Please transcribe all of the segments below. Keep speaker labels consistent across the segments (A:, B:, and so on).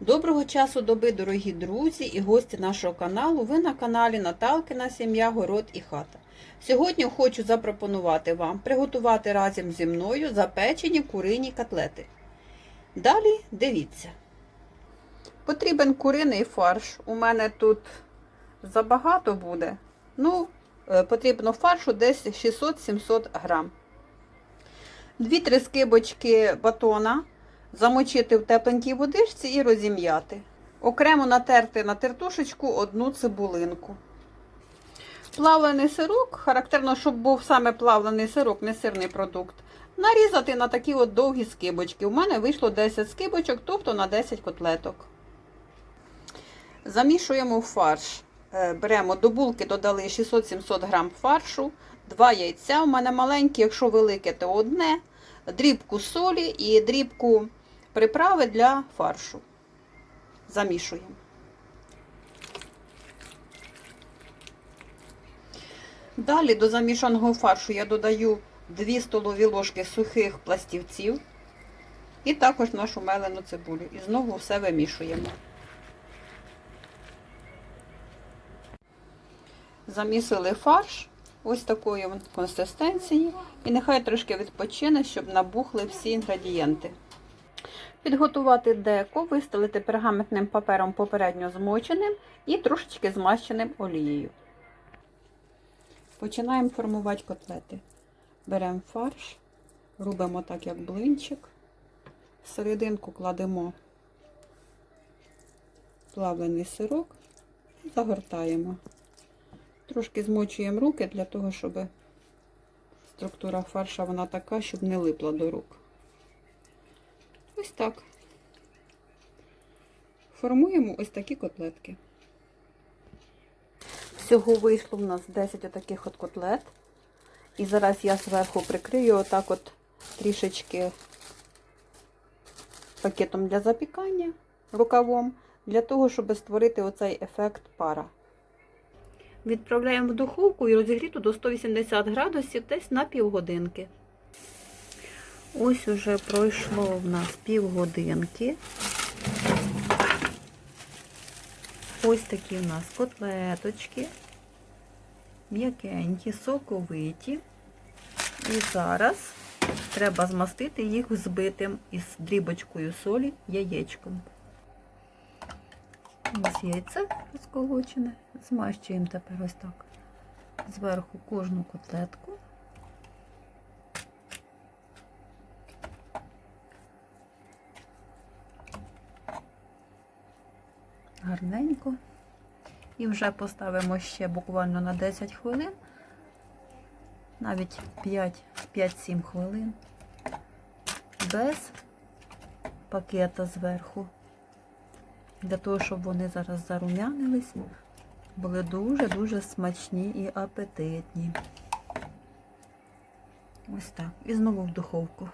A: Доброго часу доби, дорогі друзі і гості нашого каналу. Ви на каналі Наталкина Сім'я, Город і Хата. Сьогодні хочу запропонувати вам приготувати разом зі мною запечені курині котлети. Далі дивіться. Потрібен куриний фарш. У мене тут забагато буде. Ну, е, потрібно фаршу десь 600-700 грам. Дві-три скибочки батона замочити в тепленькій водичці і розім'яти. Окремо натерти на тертушечку одну цибулинку. Плавлений сирок, характерно, щоб був саме плавлений сирок, не сирний продукт. Нарізати на такі от довгі скибочки. У мене вийшло 10 скибочок, тобто на 10 котлеток. Замішуємо фарш. Е, Беремо до булки, додали 600-700 грам фаршу, 2 яйця. У мене маленькі, якщо велике, то одне, дрібку солі і дрібку приправи для фаршу. Замішуємо. Далі до замішаного фаршу я додаю 2 столові ложки сухих пластівців і також нашу мелену цибулю. І знову все вимішуємо. Замісили фарш ось такої консистенції. І нехай трошки відпочине, щоб набухли всі інгредієнти. Підготувати деко, вистелити пергаментним папером попередньо змоченим і трошечки змащеним олією. Починаємо формувати котлети. Беремо фарш, робимо так, як блинчик. В серединку кладемо плавлений сирок і загортаємо. Трошки змочуємо руки для того, щоб структура фарша вона така, щоб не липла до рук. Ось так. Формуємо ось такі котлетки. Всього вийшло в нас 10 отаких от котлет. І зараз я зверху прикрию отак от трішечки пакетом для запікання рукавом, для того, щоб створити оцей ефект пара. Відправляємо в духовку і розігріту до 180 градусів десь на півгодинки. Ось уже пройшло в нас півгодинки. Ось такі в нас котлеточки, м'якенькі, соковиті. І зараз треба змастити їх збитим із дрібочкою солі яєчком. Ось яйце розколочене. Змащуємо тепер ось так зверху кожну котлетку. Гарненько. І вже поставимо ще буквально на 10 хвилин, навіть 5-7 хвилин, без пакета зверху для того, щоб вони зараз зарум'янились, були дуже-дуже смачні і апетитні. Ось так. І знову в духовку.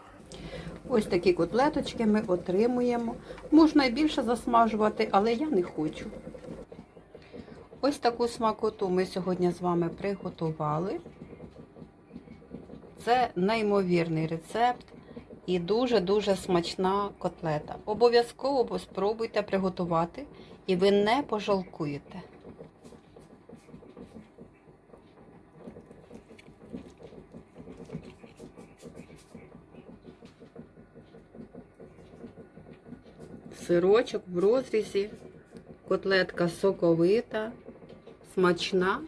A: Ось такі котлеточки ми отримуємо. Можна і більше засмажувати, але я не хочу. Ось таку смакоту ми сьогодні з вами приготували. Це неймовірний рецепт і дуже-дуже смачна котлета. Обов'язково спробуйте приготувати, і ви не пожалкуєте. Сирочок в розрізі, котлетка соковита, смачна.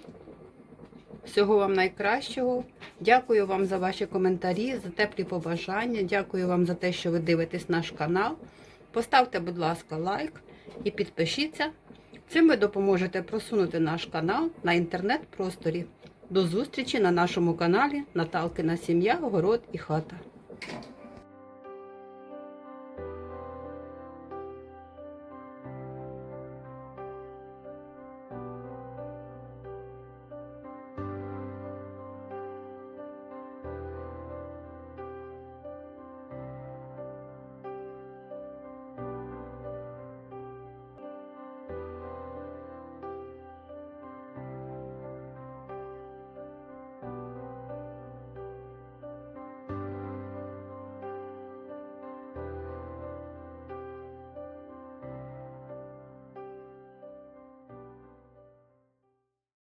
A: Всього вам найкращого. Дякую вам за ваші коментарі, за теплі побажання. Дякую вам за те, що ви дивитесь наш канал. Поставте, будь ласка, лайк і підпишіться. Цим ви допоможете просунути наш канал на інтернет-просторі. До зустрічі на нашому каналі Наталкина Сім'я, Город і Хата.